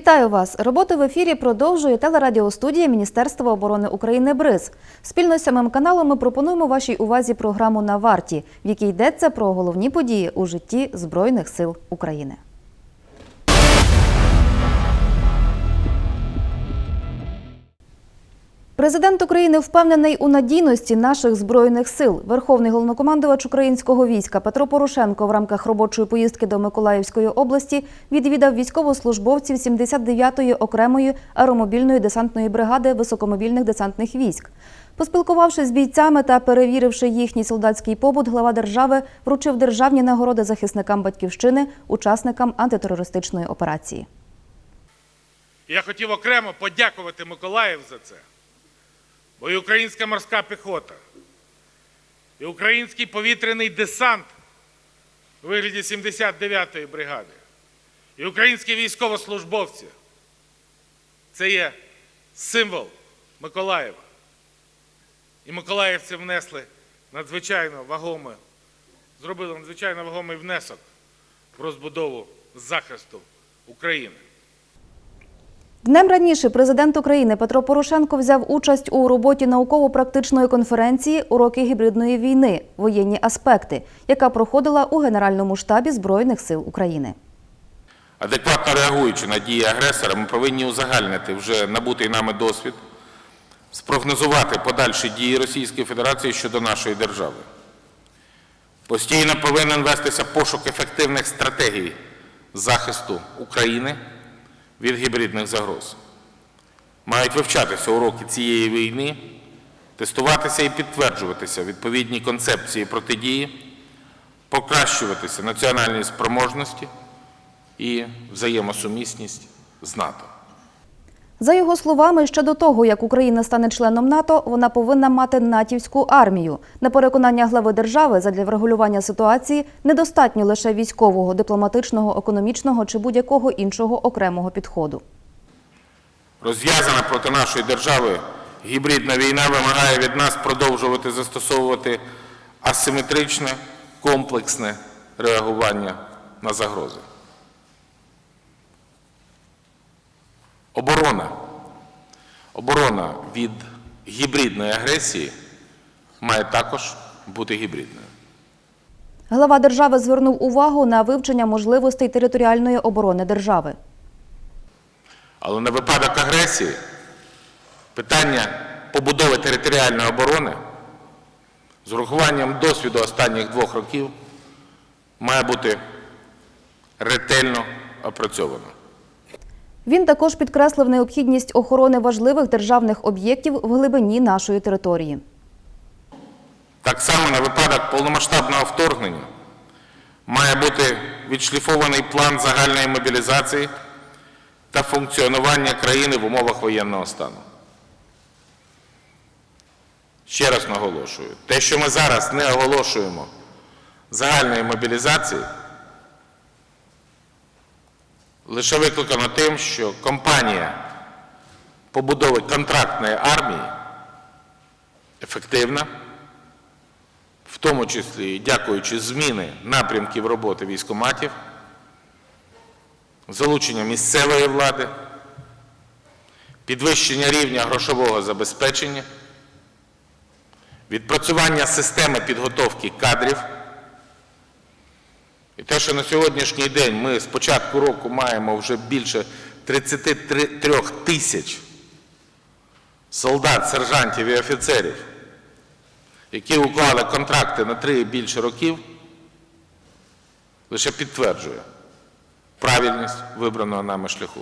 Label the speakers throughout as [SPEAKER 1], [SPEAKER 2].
[SPEAKER 1] Вітаю вас! Роботу в ефірі продовжує телерадіостудія Міністерства оборони України БРИЗ. Спільно з самим каналом ми пропонуємо вашій увазі програму на варті, в якій йдеться про головні події у житті Збройних сил України. Президент України впевнений у надійності наших збройних сил. Верховний головнокомандувач українського війська Петро Порошенко в рамках робочої поїздки до Миколаївської області відвідав військовослужбовців 79-ї окремої аеромобільної десантної бригади високомобільних десантних військ. Поспілкувавшись з бійцями та перевіривши їхній солдатський побут, глава держави вручив державні нагороди захисникам батьківщини, учасникам антитерористичної операції.
[SPEAKER 2] Я хотів окремо подякувати Миколаїв за це. Бо і українська морська піхота, і український повітряний десант у вигляді 79-ї бригади, і українські військовослужбовці це є символ Миколаєва. І миколаївці внесли надзвичайно вагомий, зробили надзвичайно вагомий внесок в розбудову захисту України.
[SPEAKER 1] Днем раніше президент України Петро Порошенко взяв участь у роботі науково-практичної конференції Уроки гібридної війни. Воєнні аспекти, яка проходила у Генеральному штабі Збройних сил України.
[SPEAKER 3] Адекватно реагуючи на дії агресора, ми повинні узагальнити вже набутий нами досвід, спрогнозувати подальші дії Російської Федерації щодо нашої держави. Постійно повинен вестися пошук ефективних стратегій захисту України від гібридних загроз. Мають вивчатися уроки цієї війни, тестуватися і підтверджуватися відповідні концепції протидії, покращуватися національні спроможності і взаємосумісність з НАТО.
[SPEAKER 1] За його словами, ще до того, як Україна стане членом НАТО, вона повинна мати натівську армію. На переконання глави держави, задля врегулювання ситуації недостатньо лише військового, дипломатичного, економічного чи будь-якого іншого окремого підходу.
[SPEAKER 3] Розв'язана проти нашої держави гібридна війна вимагає від нас продовжувати застосовувати асиметричне, комплексне реагування на загрози. Оборона. Оборона від гібридної агресії має також бути гібридною.
[SPEAKER 1] Глава держави звернув увагу на вивчення можливостей територіальної оборони держави.
[SPEAKER 3] Але на випадок агресії питання побудови територіальної оборони з урахуванням досвіду останніх двох років має бути ретельно опрацьовано.
[SPEAKER 1] Він також підкреслив необхідність охорони важливих державних об'єктів в глибині нашої території.
[SPEAKER 3] Так само на випадок повномасштабного вторгнення має бути відшліфований план загальної мобілізації та функціонування країни в умовах воєнного стану. Ще раз наголошую, те, що ми зараз не оголошуємо загальної мобілізації, лише викликано тим, що компанія побудови контрактної армії ефективна, в тому числі дякуючи зміни напрямків роботи військоматів, залучення місцевої влади, підвищення рівня грошового забезпечення, відпрацювання системи підготовки кадрів. І те, що на сьогоднішній день ми з початку року маємо вже більше 33 тисяч солдат, сержантів і офіцерів, які уклали контракти на три і більше років, лише підтверджує правильність вибраного нами шляху.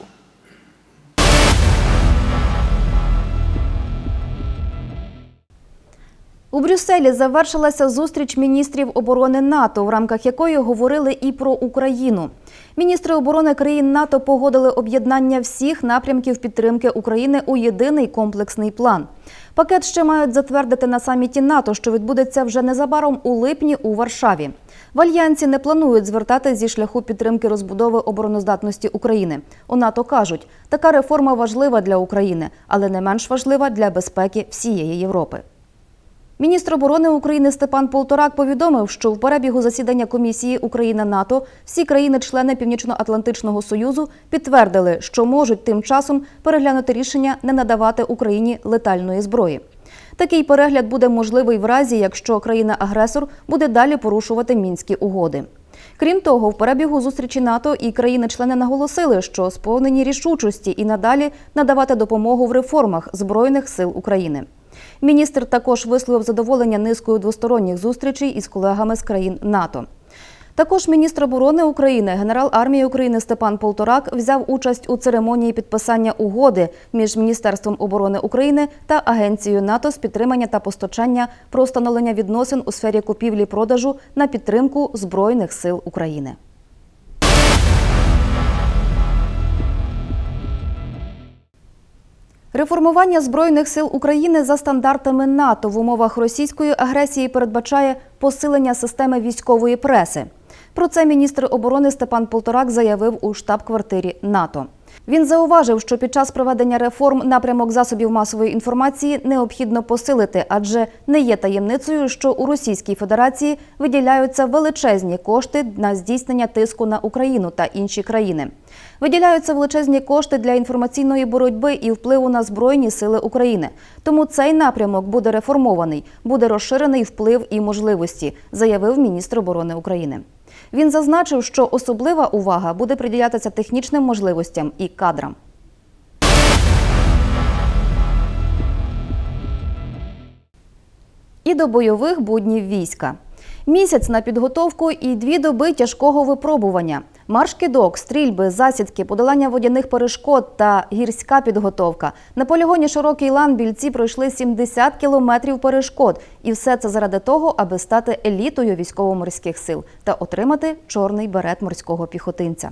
[SPEAKER 1] У Брюсселі завершилася зустріч міністрів оборони НАТО, в рамках якої говорили і про Україну. Міністри оборони країн НАТО погодили об'єднання всіх напрямків підтримки України у єдиний комплексний план. Пакет ще мають затвердити на саміті НАТО, що відбудеться вже незабаром у липні у Варшаві. В альянсі не планують звертати зі шляху підтримки розбудови обороноздатності України. У НАТО кажуть, така реформа важлива для України, але не менш важлива для безпеки всієї Європи. Міністр оборони України Степан Полторак повідомив, що в перебігу засідання комісії Україна НАТО всі країни-члени Північно-Атлантичного союзу підтвердили, що можуть тим часом переглянути рішення не надавати Україні летальної зброї. Такий перегляд буде можливий в разі, якщо країна-агресор буде далі порушувати мінські угоди. Крім того, в перебігу зустрічі НАТО і країни-члени наголосили, що сповнені рішучості і надалі надавати допомогу в реформах Збройних сил України. Міністр також висловив задоволення низкою двосторонніх зустрічей із колегами з країн НАТО. Також міністр оборони України, генерал армії України Степан Полторак взяв участь у церемонії підписання угоди між Міністерством оборони України та Агенцією НАТО з підтримання та постачання про встановлення відносин у сфері купівлі-продажу на підтримку Збройних сил України. Реформування збройних сил України за стандартами НАТО в умовах російської агресії передбачає посилення системи військової преси. Про це міністр оборони Степан Полторак заявив у штаб-квартирі НАТО. Він зауважив, що під час проведення реформ напрямок засобів масової інформації необхідно посилити, адже не є таємницею, що у Російській Федерації виділяються величезні кошти на здійснення тиску на Україну та інші країни. Виділяються величезні кошти для інформаційної боротьби і впливу на збройні сили України. Тому цей напрямок буде реформований, буде розширений вплив і можливості, заявив міністр оборони України. Він зазначив, що особлива увага буде приділятися технічним можливостям і кадрам. І до бойових буднів війська. Місяць на підготовку і дві доби тяжкого випробування. Марш-кидок, стрільби, засідки, подолання водяних перешкод та гірська підготовка. На полігоні Широкий лан бійці пройшли 70 кілометрів перешкод. І все це заради того, аби стати елітою військово-морських сил та отримати чорний берет морського піхотинця.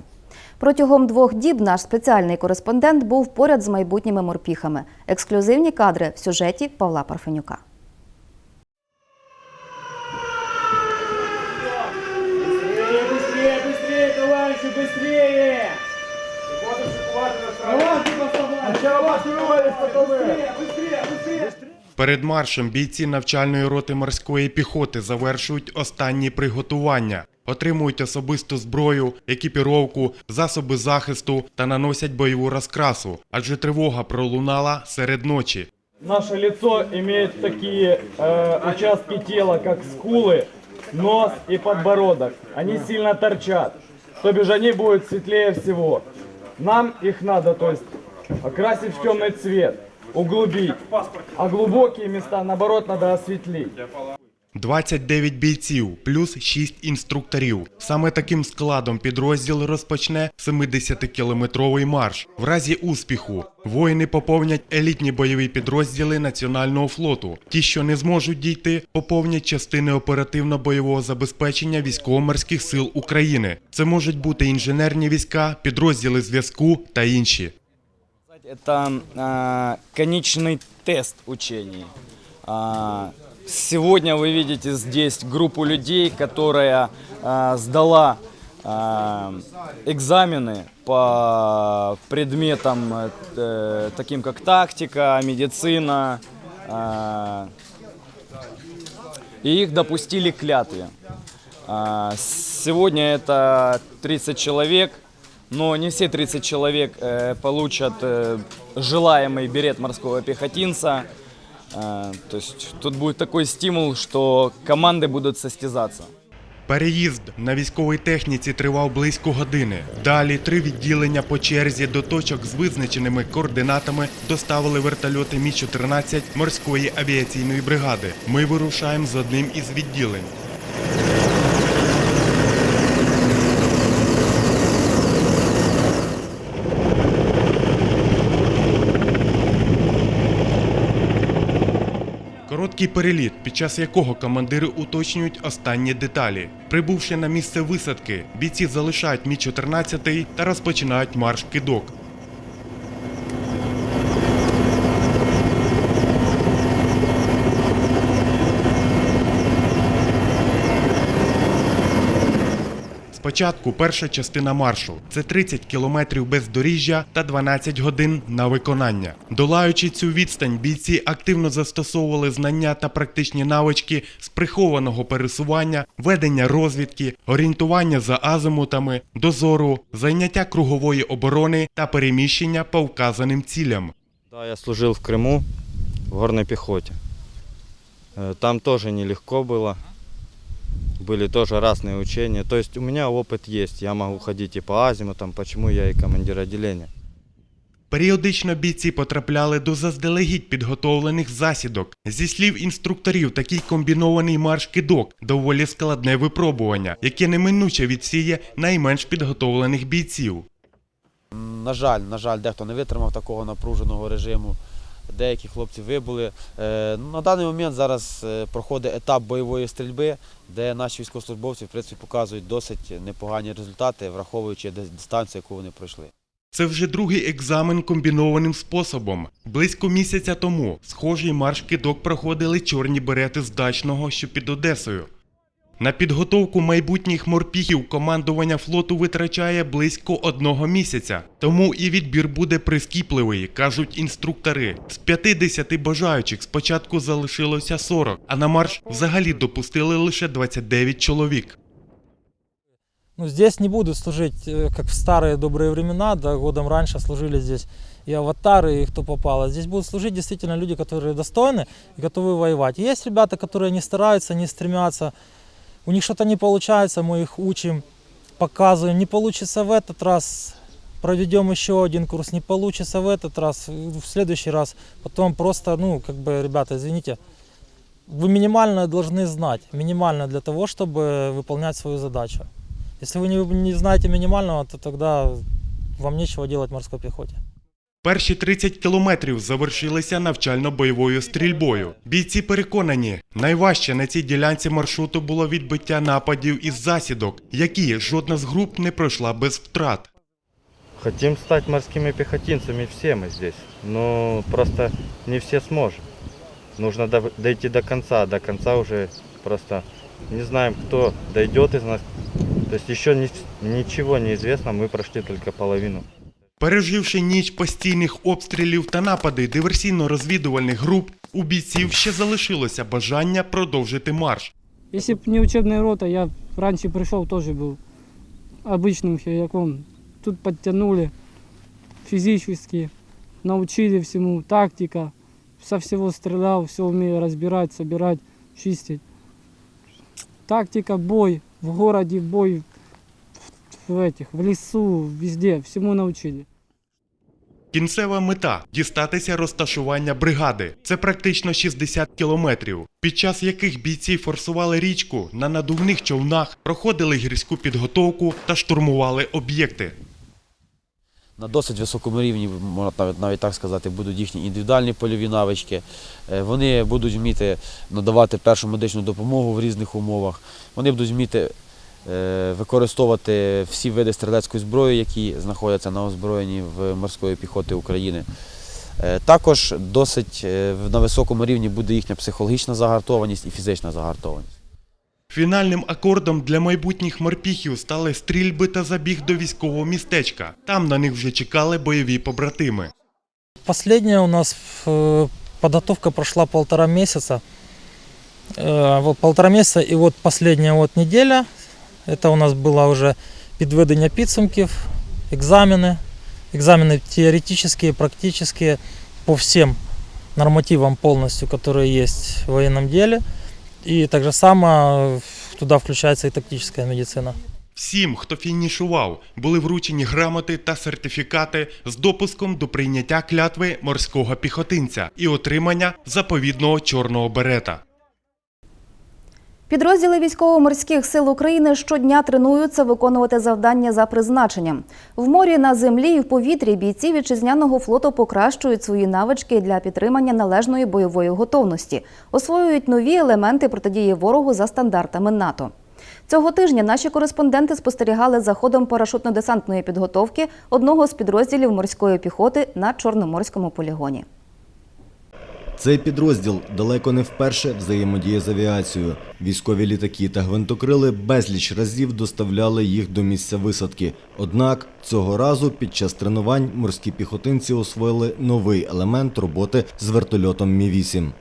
[SPEAKER 1] Протягом двох діб наш спеціальний кореспондент був поряд з майбутніми морпіхами. Ексклюзивні кадри в сюжеті Павла Парфенюка.
[SPEAKER 4] быстрее! Давайте поставляем! Быстрее, быстрее, быстрее!
[SPEAKER 5] Перед маршем бійці навчальної роти морської піхоти завершують останні приготування, отримують особисту зброю, екіпіровку, засоби захисту та наносять бойову розкрасу, адже тривога пролунала серед ночі.
[SPEAKER 4] Наше лицо имеет такие э, участки тела, как скулы, нос и подбородок. Они сильно торчат, То бишь они будут светлее всего. Нам их надо, то есть, окрасить в темный цвет, углубить, а глубокие места, наоборот, надо осветлить.
[SPEAKER 5] 29 бійців плюс 6 інструкторів. Саме таким складом підрозділ розпочне 70-кілометровий марш. В разі успіху воїни поповнять елітні бойові підрозділи Національного флоту. Ті, що не зможуть дійти, поповнять частини оперативно-бойового забезпечення військово-морських сил України. Це можуть бути інженерні війська, підрозділи зв'язку та інші.
[SPEAKER 6] Это а, тест учений. Сегодня вы видите здесь группу людей, которая а, сдала а, экзамены по предметам э, таким как тактика, медицина. а, и их допустили к клятве. Сегодня это 30 человек, но не все 30 человек э, получат э, желаемый берет морского пехотинца. А, То есть тут будет такой стимул, что команды будут состязаться.
[SPEAKER 5] Переїзд на військовій техніці тривав близько години. Далі три відділення по черзі до точок з визначеними координатами доставили вертольоти Мі-14 морської авіаційної бригади. Ми вирушаємо з одним із відділень. Короткий переліт, під час якого командири уточнюють останні деталі. Прибувши на місце висадки, бійці залишають Мі-14 та розпочинають марш кидок. Спочатку перша частина маршу це 30 кілометрів бездоріжжя та 12 годин на виконання. Долаючи цю відстань, бійці активно застосовували знання та практичні навички з прихованого пересування, ведення розвідки, орієнтування за азимутами, дозору, зайняття кругової оборони та переміщення по вказаним цілям.
[SPEAKER 7] Да, я служил в Крыму в горной пехоте. Э, Там тоже нелегко было. Были тоже разные учения. То есть у меня опыт есть. Я могу ходить и по азимутам, почему я и командир отделения.
[SPEAKER 5] Періодично бійці потрапляли до заздалегідь підготовлених засідок. Зі слів інструкторів, такий комбінований марш-кидок доволі складне випробування, яке неминуче відсіє найменш підготовлених бійців.
[SPEAKER 8] На жаль, на жаль, дехто не витримав такого напруженого режиму. Деякі хлопці вибули. Е, На даний момент зараз е, проходить етап бойової стрільби, де наші військовослужбовці в принципі, показують досить непогані результати, враховуючи дистанцію, яку вони пройшли.
[SPEAKER 5] Це вже другий екзамен комбінованим способом. Близько місяця тому схожий марш-кидок проходили чорні берети з дачного, що під Одесою. На підготовку майбутніх морпіхів командування флоту витрачає близько одного місяця. Тому і відбір буде прискіпливий, кажуть інструктори. З 50 бажаючих спочатку залишилося 40, а на марш взагалі допустили лише 29 чоловік.
[SPEAKER 9] Ну, здесь не будут служить, э, как в старые добрые времена, да, годом раньше служили здесь и аватары, и кто попало. Здесь будут служить действительно люди, которые достойны и готовы воевать. И есть ребята, которые не стараются, не стремятся, у них что-то не получается, мы их учим, показываем. Не получится в этот раз, проведем еще один курс, не получится в этот раз, в следующий раз. Потом просто, ну, как бы, ребята, извините, вы минимально должны знать, минимально для того, чтобы выполнять свою задачу. Если вы не, не знаете минимального, то тогда вам нечего делать в морской пехоте.
[SPEAKER 5] Перші 30 кілометрів завершилися навчально-бойовою стрільбою. Бійці переконані, найважче на цій ділянці маршруту було відбиття нападів із засідок, які жодна з груп не пройшла без втрат.
[SPEAKER 7] Хотим стать морскими пехотинцами все мы здесь. Но просто не все сможем. Нужно дойти до конца. До конца уже просто не знаем, кто дойдет из нас. То есть еще ни- ничего не известно, мы прошли только половину.
[SPEAKER 5] Переживши ніч постійних обстрілів та напади диверсійно-розвідувальних груп, у бійців ще залишилося бажання продовжити марш.
[SPEAKER 10] Если бы не учебная рота, я раньше пришел, тоже был обычным херяком. Тут подтянули физически, научили всему, тактика. Со всего стрелял, все умею разбирать, собирать, чистить. Тактика, бой, в городе бой, в, этих, в лесу, везде, всему научили.
[SPEAKER 5] Кінцева мета дістатися розташування бригади. Це практично 60 кілометрів, під час яких бійці форсували річку на надувних човнах, проходили гірську підготовку та штурмували об'єкти.
[SPEAKER 8] На досить високому рівні, можна навіть, навіть так сказати, будуть їхні індивідуальні польові навички. Е, Вони будуть вміти надавати першу медичну допомогу в різних умовах. Вони будуть вміти використовувати всі види стрілецької зброї, які знаходяться на озброєнні в морської піхоти України. Е, Також досить е, на високому рівні буде їхня психологічна загартованість і фізична загартованість.
[SPEAKER 5] Фінальним акордом для майбутніх морпіхів стали стрільби та забіг до військового містечка. Там на них вже чекали бойові побратими.
[SPEAKER 9] Последняя у нас э, подготовка прошла полтора месяца. Э, вот полтора месяца и вот последняя вот неделя, это у нас было уже підведення підсумків, экзамены, экзамены теоретические, практические по всем нормативам полностью, которые есть в военном деле. И так же само э, туда включается и тактическая медицина.
[SPEAKER 5] Всім, хто фінішував, були вручені грамоти та сертифікати з допуском до прийняття клятви морського піхотинця і отримання заповідного чорного берета.
[SPEAKER 1] Підрозділи військово-морських сил України щодня тренуються виконувати завдання за призначенням. В морі, на землі і в повітрі бійці вітчизняного флоту покращують свої навички для підтримання належної бойової готовності, освоюють нові елементи протидії ворогу за стандартами НАТО. Цього тижня наші кореспонденти спостерігали за ходом парашутно-десантної підготовки одного з підрозділів морської піхоти на Чорноморському полігоні.
[SPEAKER 11] Цей підрозділ далеко не вперше взаємодіє з авіацією. Військові літаки та гвинтокрили безліч разів доставляли їх до місця висадки. Однак цього разу під час тренувань морські піхотинці освоїли новий елемент роботи з вертольотом Мі-8.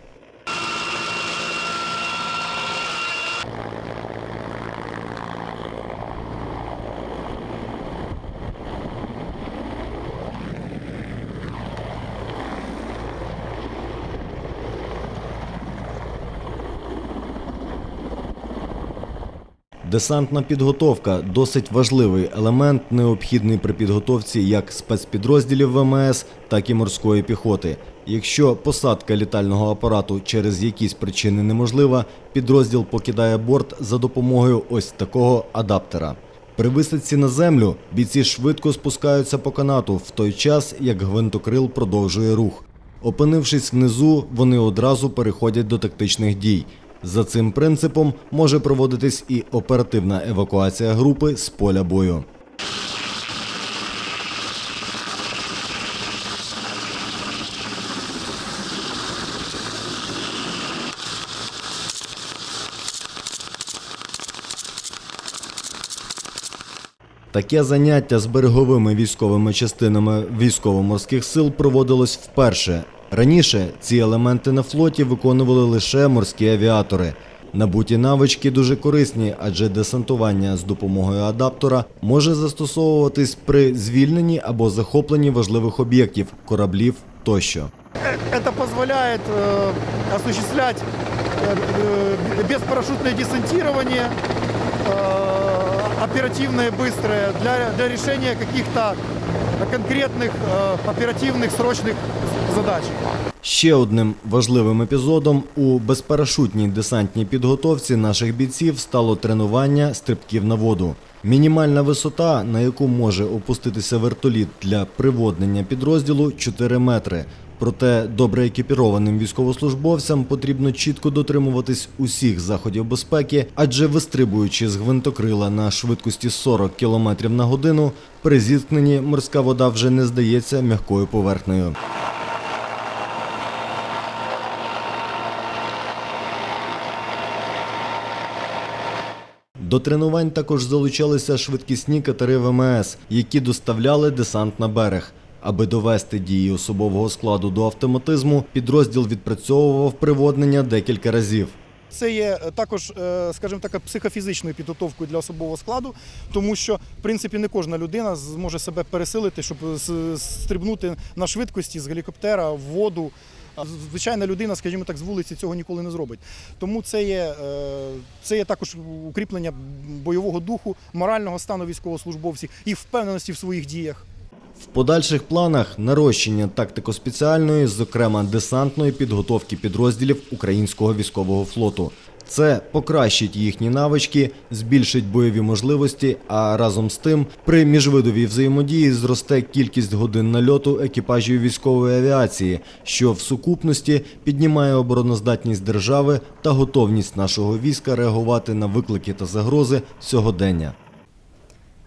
[SPEAKER 11] Десантна підготовка досить важливий елемент, необхідний при підготовці як спецпідрозділів ВМС, так і морської піхоти. Якщо посадка літального апарату через якісь причини неможлива, підрозділ покидає борт за допомогою ось такого адаптера. При висадці на землю бійці швидко спускаються по канату, в той час як гвинтокрил продовжує рух. Опинившись внизу, вони одразу переходять до тактичних дій. За цим принципом може проводитись і оперативна евакуація групи з поля бою. Таке заняття з береговими військовими частинами військово-морських сил проводилось вперше. Раніше ці елементи на флоті виконували лише морські авіатори. Набуті навички дуже корисні, адже десантування з допомогою адаптора може застосовуватись при звільненні або захопленні важливих об'єктів, кораблів тощо.
[SPEAKER 12] Это позволяет э, осуществлять э, э, беспарашютное десантирование, э, оперативное, быстрое, для, для решения каких-то конкретных э, оперативных, срочных задач.
[SPEAKER 11] Ще одним важливим епізодом у безпарашутній десантній підготовці наших бійців стало тренування стрибків на воду. Мінімальна висота, на яку може опуститися вертоліт для приводнення підрозділу 4 метри. Проте добре екіпірованим військовослужбовцям потрібно чітко дотримуватись усіх заходів безпеки, адже вистрибуючи з гвинтокрила на швидкості 40 км на годину, при зіткненні морська вода вже не здається м'якою поверхнею. До тренувань також залучалися швидкісні катери ВМС, які доставляли десант на берег. Аби довести дії особового складу до автоматизму, підрозділ відпрацьовував приводнення декілька разів.
[SPEAKER 12] Це є е, також, е, скажімо так, психофізичною підготовкою для особового складу, тому що, в принципі, не кожна людина зможе себе пересилити, щоб стрибнути на швидкості з гелікоптера в воду. Звичайна людина, скажімо так, з вулиці цього ніколи не зробить. Тому це є, е, це є також укріплення бойового духу, морального стану військовослужбовців і впевненості в своїх діях.
[SPEAKER 11] В подальших планах нарощення тактико-спеціальної, зокрема десантної підготовки підрозділів українського військового флоту. Це покращить їхні навички, збільшить бойові можливості, а разом з тим при міжвидовій взаємодії зросте кількість годин нальоту екіпажів військової авіації, що в сукупності піднімає обороноздатність держави та готовність нашого війська реагувати на виклики та загрози сьогодення.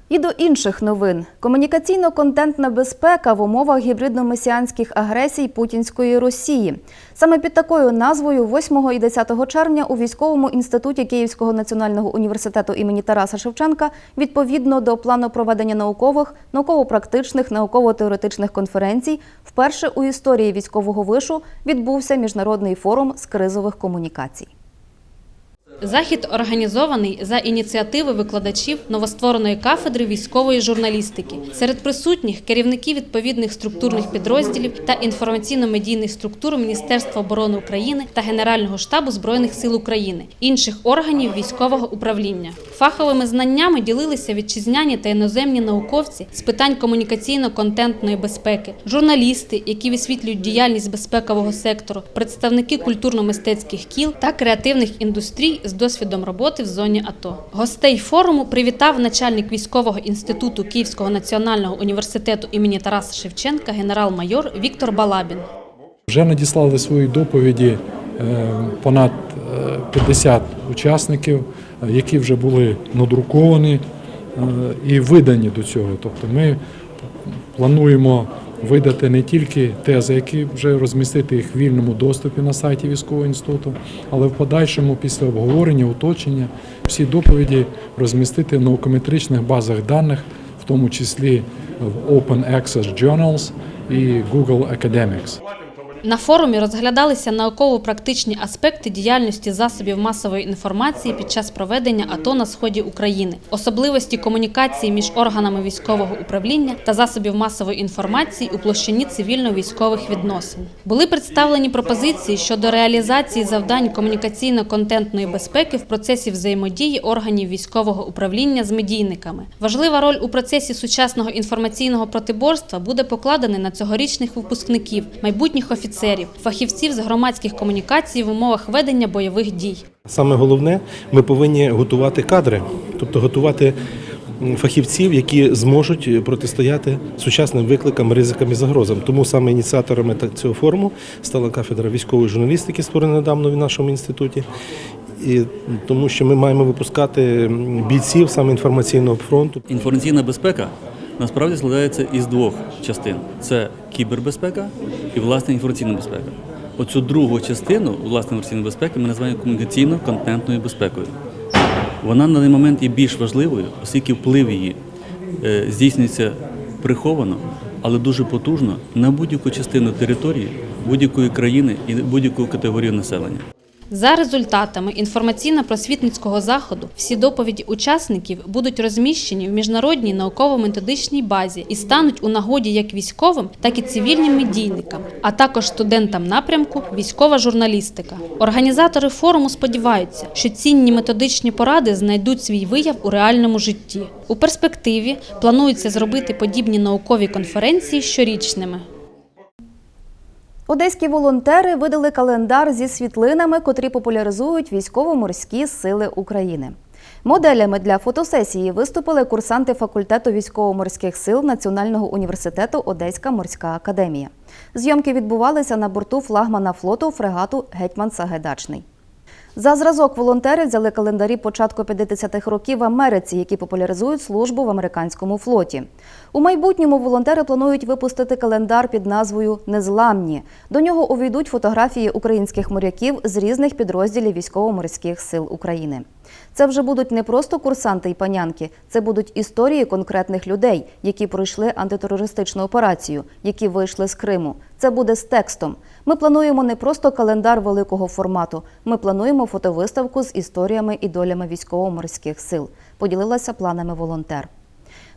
[SPEAKER 1] І до інших новин. Комунікаційно-контентна безпека в умовах гібридно-месіанських агресій путінської Росії. Саме під такою назвою 8 і 10 червня у військовому інституті Київського національного університету імені Тараса Шевченка відповідно до плану проведення наукових, науково-практичних, науково-теоретичних конференцій вперше у історії військового вишу відбувся міжнародний форум з кризових комунікацій.
[SPEAKER 13] Захід організований за ініціативи викладачів новоствореної кафедри військової журналістики. Серед присутніх керівники відповідних структурних підрозділів та інформаційно-медійних структур Міністерства оборони України та Генерального штабу збройних сил України, інших органів військового управління. Фаховими знаннями ділилися вітчизняні та іноземні науковці з питань комунікаційно-контентної безпеки, журналісти, які висвітлюють діяльність безпекового сектору, представники культурно-мистецьких кіл та креативних індустрій з досвідом роботи в зоні АТО. Гостей форуму привітав начальник військового інституту Київського національного університету імені Тараса Шевченка генерал-майор Віктор Балабін.
[SPEAKER 14] Вже надіслали свої доповіді е, понад е, 50 учасників, е, які вже були надруковані е, і видані до цього. Тобто ми плануємо видати не тільки тези, які вже розмістити їх в вільному доступі на сайті військового інституту, але в подальшому після обговорення, уточнення всі доповіді розмістити в наукометричних базах даних, в тому числі в Open Access Journals і Google Academics.
[SPEAKER 13] На форумі розглядалися науково-практичні аспекти діяльності засобів масової інформації під час проведення АТО на сході України, особливості комунікації між органами військового управління та засобів масової інформації у площині цивільно-військових відносин. Були представлені пропозиції щодо реалізації завдань комунікаційно-контентної безпеки в процесі взаємодії органів військового управління з медійниками. Важлива роль у процесі сучасного інформаційного протиборства буде покладена на цьогорічних випускників, майбутніх офіцерів, фахівців з громадських комунікацій в умовах ведення бойових дій.
[SPEAKER 15] Саме головне, ми повинні готувати кадри, тобто готувати фахівців, які зможуть протистояти сучасним викликам, ризикам і загрозам. Тому саме ініціаторами та- цього форуму стала кафедра військової журналістики, створена недавно в нашому інституті. І тому що ми маємо випускати бійців саме інформаційного фронту.
[SPEAKER 16] Інформаційна безпека насправді складається із двох частин: це кібербезпека і власне інформаційна безпека. Оцю другу частину власне інформаційної безпеки ми називаємо комунікаційно-контентною безпекою. Вона на даний момент є більш важливою, оскільки вплив її е, здійснюється приховано, але дуже потужно на будь-яку частину території, будь-якої країни і будь-яку категорію населення.
[SPEAKER 13] За результатами інформаційно-просвітницького заходу всі доповіді учасників будуть розміщені в міжнародній науково-методичній базі і стануть у нагоді як військовим, так і цивільним медійникам, а також студентам напрямку військова журналістика. Організатори форуму сподіваються, що цінні методичні поради знайдуть свій вияв у реальному житті. У перспективі планується зробити подібні наукові конференції щорічними.
[SPEAKER 1] Одеські волонтери видали календар зі світлинами, котрі популяризують військово-морські сили України. Моделями для фотосесії виступили курсанти факультету військово-морських сил Національного університету Одеська морська академія. Зйомки відбувалися на борту флагмана флоту фрегату Гетьман Сагайдачний. За зразок волонтери взяли календарі початку 50-х років в Америці, які популяризують службу в американському флоті. У майбутньому волонтери планують випустити календар під назвою Незламні. До нього увійдуть фотографії українських моряків з різних підрозділів військово-морських сил України. Це вже будуть не просто курсанти і панянки, це будуть історії конкретних людей, які пройшли антитерористичну операцію, які вийшли з Криму. Це буде з текстом. Ми плануємо не просто календар великого формату. Ми плануємо фотовиставку з історіями і долями військово-морських сил. Поділилася планами волонтер.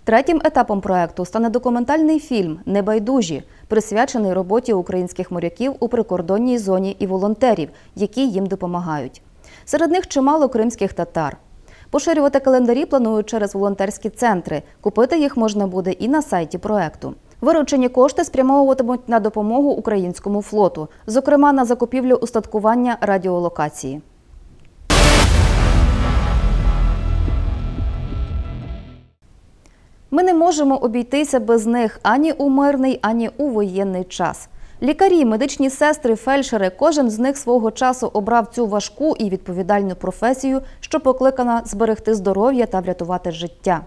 [SPEAKER 1] Третім етапом проекту стане документальний фільм Небайдужі, присвячений роботі українських моряків у прикордонній зоні і волонтерів, які їм допомагають. Серед них чимало кримських татар. Поширювати календарі планують через волонтерські центри. Купити їх можна буде і на сайті проекту. Виручені кошти спрямовуватимуть на допомогу українському флоту, зокрема на закупівлю устаткування радіолокації. Ми не можемо обійтися без них ані у мирний, ані у воєнний час. Лікарі, медичні сестри, фельдшери, кожен з них свого часу обрав цю важку і відповідальну професію, що покликана зберегти здоров'я та врятувати життя.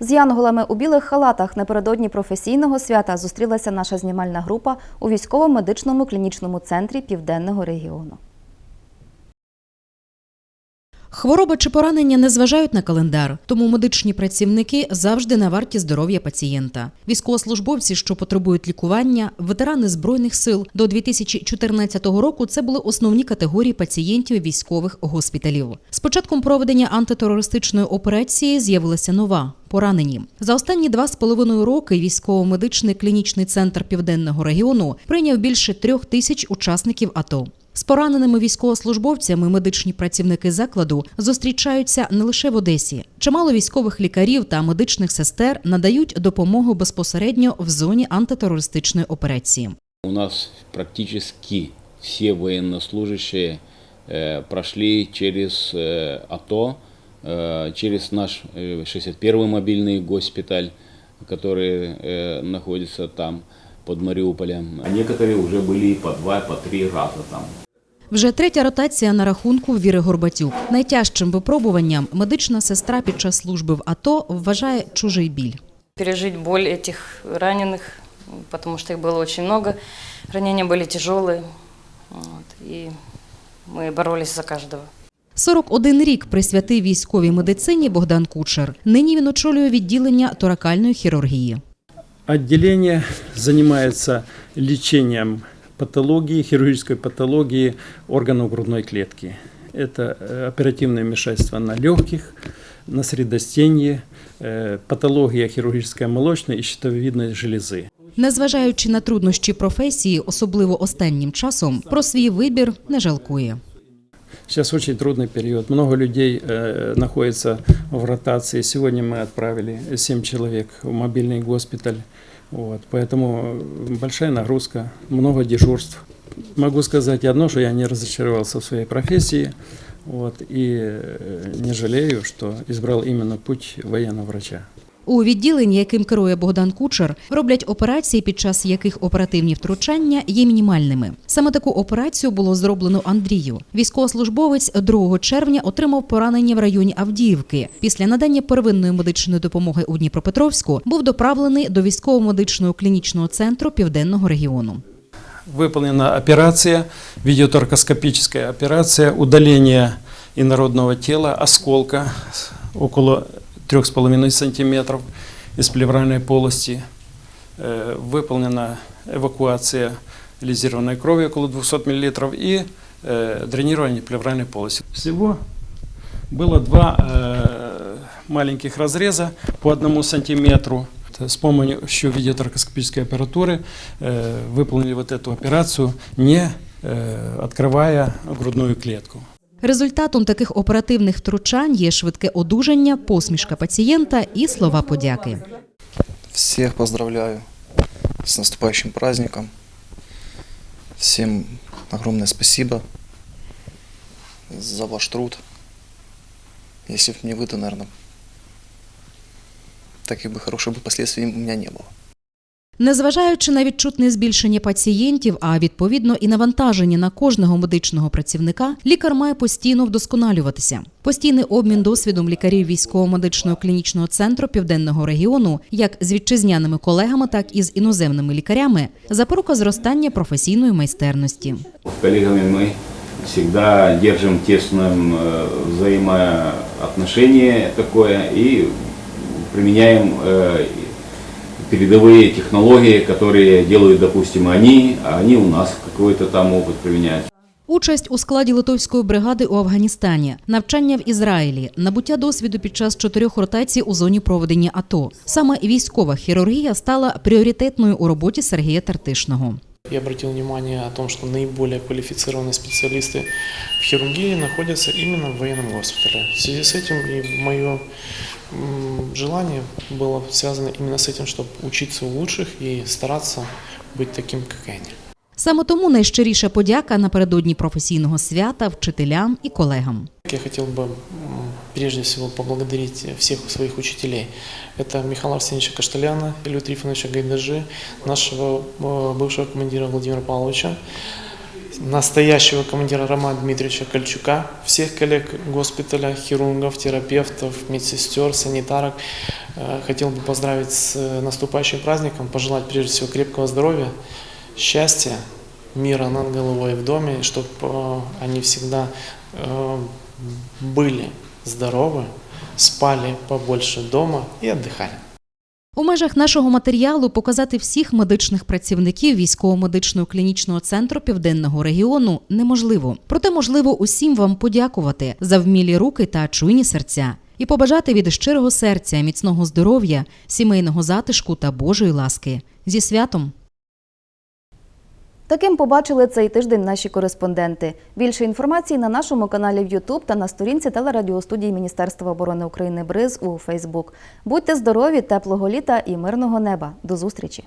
[SPEAKER 1] З янголами у білих халатах напередодні професійного свята зустрілася наша знімальна група у військово-медичному клінічному центрі Південного регіону.
[SPEAKER 17] Хвороба чи поранення не зважають на календар, тому медичні працівники завжди на варті здоров'я пацієнта. Військовослужбовці, що потребують лікування, ветерани збройних сил до 2014 року це були основні категорії пацієнтів військових госпіталів. З початком проведення антитерористичної операції з'явилася нова Поранені за останні два з половиною роки військово-медичний клінічний центр південного регіону прийняв більше трьох тисяч учасників АТО. З пораненими військовослужбовцями медичні працівники закладу зустрічаються не лише в Одесі. Чимало військових лікарів та медичних сестер надають допомогу безпосередньо в зоні антитерористичної операції.
[SPEAKER 18] У нас практически все военнослужащие э, прошли через э, АТО, э, через наш э, 61-й мобильный госпиталь, который э, находится там под Мариуполем. А некоторые уже были по два, по три раза там.
[SPEAKER 17] Вже третя ротація на рахунку Віри Горбатюк. Найтяжчим випробуванням медична сестра під час служби в АТО вважає чужий біль.
[SPEAKER 19] Пережить боль этих раненых потому что их было очень много, ранения были тяжелые, вот, и мы боролись за каждого.
[SPEAKER 17] 41 рік присвятив військовій медицині Богдан Кучер. Нині він очолює відділення торакальної хірургії.
[SPEAKER 20] Отделение занимается лечением патологии, хирургической патологии органов грудной клетки. Это э, оперативное вмешательство на легких, на средостенье, э, патология хирургическая молочной и щитовидной железы.
[SPEAKER 17] Незважаючи на труднощі професії, особливо останнім часом, про свій вибір не жалкує.
[SPEAKER 20] Сейчас очень трудный период. Много людей э, находится в ротации. Сегодня мы отправили 7 человек в мобильный госпиталь. Вот, поэтому большая нагрузка, много дежурств. Могу сказать одно, что я не разочаровался в своей профессии вот, и э, не жалею, что избрал именно путь военного врача.
[SPEAKER 17] У відділенні, яким керує Богдан Кучер, роблять операції, під час яких оперативні втручання є мінімальними. Саме таку операцію було зроблено Андрію. Військовослужбовець 2 червня отримав поранення в районі Авдіївки. Після надання первинної медичної допомоги у Дніпропетровську був доправлений до військово-медичного клінічного центру південного регіону.
[SPEAKER 20] Выполнена операция, видеоторкоскопическая операция удаления инородного тела, осколка около 3,5 сантиметров из плевральной полости. Э, Выполнена эвакуация лизированной крови около 200 мл и э, дренирование плевральной полости. Всего было два э, маленьких разреза по одному сантиметру. С помощью видеоторкоскопической аппаратуры выполнили вот эту операцию, не открывая грудную клетку.
[SPEAKER 17] Результатом таких оперативних втручань є швидке одужання, посмішка пацієнта і слова подяки.
[SPEAKER 21] Всех поздравляю с наступающим праздником. Всем огромное спасибо за ваш труд. Если бы не вы, то, наверное, таких бы хороших бы последствий у меня не было.
[SPEAKER 17] Незважаючи на відчутне збільшення пацієнтів, а відповідно і навантаження на кожного медичного працівника, лікар має постійно вдосконалюватися. Постійний обмін досвідом лікарів військово-медичного клінічного центру південного регіону, як з вітчизняними колегами, так і з іноземними лікарями, запорука зростання професійної майстерності.
[SPEAKER 18] С коллегами мы всегда держим тесное э, взаимоотношение такое и применяем э, передовые технологии, которые делают, допустим, они, а они у нас какой-то там опыт применяют.
[SPEAKER 17] Участь у складі литовської бригади у Афганістані, навчання в Ізраїлі, набуття досвіду під час чотирьох ротацій у зоні проведення АТО. Саме військова хірургія стала пріоритетною у роботі Сергія Тартишного.
[SPEAKER 22] Я обратил внимание о том, что наиболее квалифицированные специалисты в хирургии находятся именно в военном госпитале. В связи с этим и мое желание было связано именно с этим, чтобы учиться у лучших и стараться быть таким, как они.
[SPEAKER 17] Саме тому найщиріша подяка напередодні професійного свята вчителям і колегам.
[SPEAKER 22] Я хотел бы м, прежде всего поблагодарить всех своих учителей. Это Михаила Арсеньевича Кашталяна, Илью Трифоновича Гайдажи, нашего э, бывшего командира Владимира Павловича, настоящего командира Романа Дмитриевича Кольчука, всех коллег госпиталя, хирургов, терапевтов, медсестер, санитарок. Э, Хотел бы поздравить с э, наступающим праздником, пожелать прежде всего крепкого здоровья, счастья, мира над головой в доме, чтобы они всегда э, были здоровы, спали побольше дома и отдыхали.
[SPEAKER 17] У межах нашого матеріалу показати всіх медичних працівників військово-медичного клінічного центру південного регіону неможливо. Проте можливо усім вам подякувати за вмілі руки та чуйні серця і побажати від щирого серця міцного здоров'я, сімейного затишку та Божої ласки. Зі святом!
[SPEAKER 1] Таким побачили цей тиждень наші кореспонденти. Більше інформації на нашому каналі в YouTube та на сторінці телерадіостудії Міністерства оборони України БРИЗ у Фейсбук. Будьте здорові, теплого літа і мирного неба. До зустрічі!